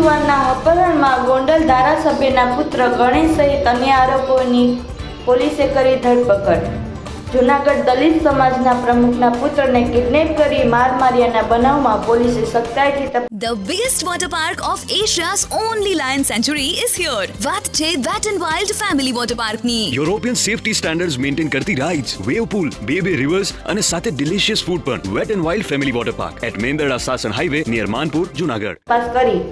નવયુવાનના અપહરણમાં ગોંડલ ધારાસભ્યના પુત્ર ગણેશ સહિત અન્ય આરોપોની પોલીસે કરી ધરપકડ જૂનાગઢ દલિત સમાજના પ્રમુખના પુત્રને કિડનેપ કરી માર માર્યાના બનાવમાં પોલીસે સખ્તાઈથી the The biggest water park of Asia's only lion sanctuary is here. વાત છે Wet n Wild Family Water Park ની. યુરોપિયન સેફટી સ્ટાન્ડર્ડ્સ મેન્ટેન કરતી રાઇડ્સ વેવ પૂલ, બે બે રિવર્સ અને સાથે ડિલિશિયસ ફૂડ પણ wet and wild family water park at Mendarda Sasan highway near Manpur Junagadh કરી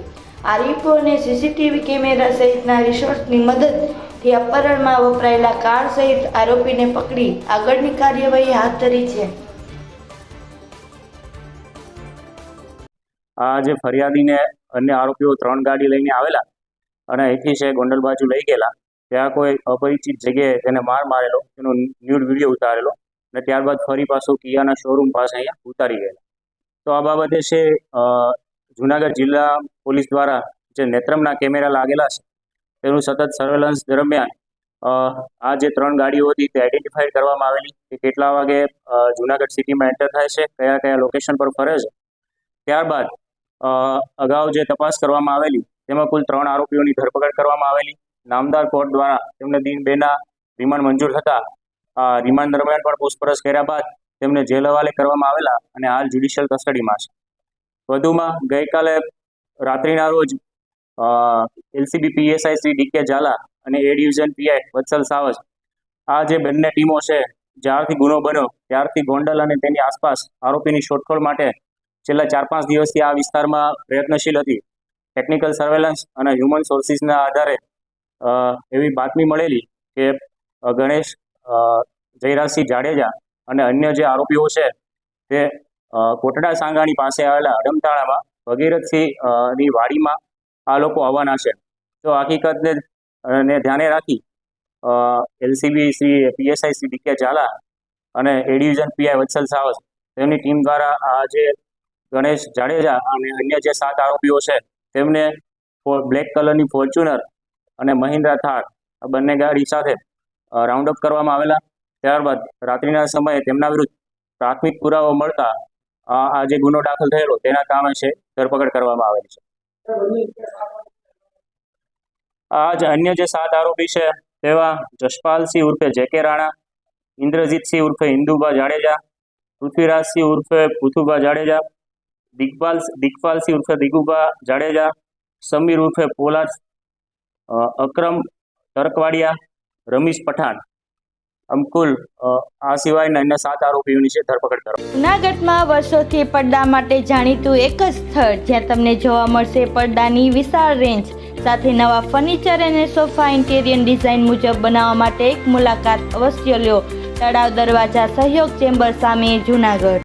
આરઈપો અને સીસીટીવી કેમેરા સહિતના રિસોર્સની મદદથી અપહરણમાં વપરાયેલા કાર સહિત આરોપીને પકડી આગળની કાર્યવાહી હાથ ધરી છે. આ જે ફરિયાદીને અન્ય આરોપીઓ ત્રણ ગાડી લઈને આવેલા અને અહીંથી છે ગોંડલ બાજુ લઈ ગયેલા. ત્યાં કોઈ અપરિચિત જગ્યાએ તેને માર મારેલો, તેનો ન્યૂડ વીડિયો ઉતારેલો અને ત્યારબાદ ફરી પાછો કિયાના શોરૂમ પાસે અહીંયા ઉતારી ગયેલા. તો આ બાબતે છે જુનાગઢ જિલ્લા પોલીસ દ્વારા જે નેત્રમના કેમેરા લાગેલા છે, તેનું સતત સર્વેલન્સ દરમિયાન આ જે ત્રણ ગાડીઓ હતી તે આઈડેન્ટિફાઈડ કરવામાં આવેલી કે કેટલા વાગે જુનાગઢ સિટીમાં એન્ટર થાય છે, કયા કયા લોકેશન પર ફરે છે. ત્યારબાદ અગાઉ જે તપાસ કરવામાં આવેલી, તેમાં કુલ ત્રણ આરોપીઓની ધરપકડ કરવામાં આવેલી. નામદાર કોર્ટ દ્વારા તેમને દિન બેના રિમાન્ડ મંજૂર થતા રિમાન્ડ દરમિયાન પણ પૂછપરછ કર્યા બાદ તેમને જેલ હવાલે કરવામાં આવેલા અને હાલ જ્યુડિશિયલ કસ્ટડીમાં છે. વધુમાં ગઈકાલે રાત્રિના રોજ LCB PSI Shri DK Jhala અને એ ડિવિઝન પીઆઈ વત્સલ સાવજ, આ જે બંને ટીમો છે, જ્યારથી ગુનો બન્યો, ત્યારથી ગોંડલ અને તેની આસપાસ આરોપીની શોધખોળ માટે છેલ્લા ચાર પાંચ દિવસથી આ વિસ્તારમાં પ્રયત્નશીલ હતી. ટેકનિકલ સર્વેલન્સ અને હ્યુમન સોર્સિસના આધારે એવી બાતમી મળેલી કે ગણેશ જયરાજસિંહ જાડેજા અને અન્ય જે આરોપીઓ છે, તે કોટડા સાંગાણી પાસે આવેલા અડમતાળામાં ભગીરથસિંહની વાડીમાં આ લોકો આવવાના છે. તો હકીકતને ને ધ્યાને રાખી LCB Shri, PSI Shri DK Jhala અને એ ડિવિઝન પીઆઈ વત્સલ સાવસ તેમની ટીમ દ્વારા આ જે ગણેશ જાડેજા અને અન્ય જે સાત આરોપીઓ છે તેમને બ્લેક કલરની ફોર્ચ્યુનર અને મહિન્દ્રા થાર આ બંને ગાડી સાથે રાઉન્ડ અપ કરવામાં આવેલા. ત્યારબાદ રાત્રિના સમયે તેમના વિરુદ્ધ પ્રાથમિક પુરાવો મળતા આ જે ગુનો દાખલ થયેલો તેના કામે છે, ધરપકડ કરવામાં આવેલી છે. આ અન્ય જે સાત આરોપી છે, તેવા જશપાલસિંહ ઉર્ફે જેકે રાણા, ઇન્દ્રજીતસિંહ ઉર્ફે ઇન્દુબા જાડેજા, પૃથ્વીરાજસિંહ ઉર્ફે પૃથુબા જાડેજા, દિગ્પાલ, દિગ્પાલસિંહ ઉર્ફે દિગુબા જાડેજા, સમીર ઉર્ફે પોલાદ અકરમ તરકવાડિયા, રમીશ પઠાણ. આમ કુલ આ સિવાયના અન્ય સાત આરોપીઓની છે ધરપકડ કરો જૂનાગઢમાં વર્ષોથી પડદા માટે જાણીતું એક જ સ્થળ જ્યાં તમને જોવા મળશે પડદાની વિશાળ રેન્જ સાથે નવા ફર્નિચર અને સોફા ઇન્ટેરિયર ડિઝાઇન મુજબ બનાવવા માટે એક મુલાકાત અવશ્ય લ્યો તળાવ દરવાજા સહયોગ ચેમ્બર સામે જૂનાગઢ.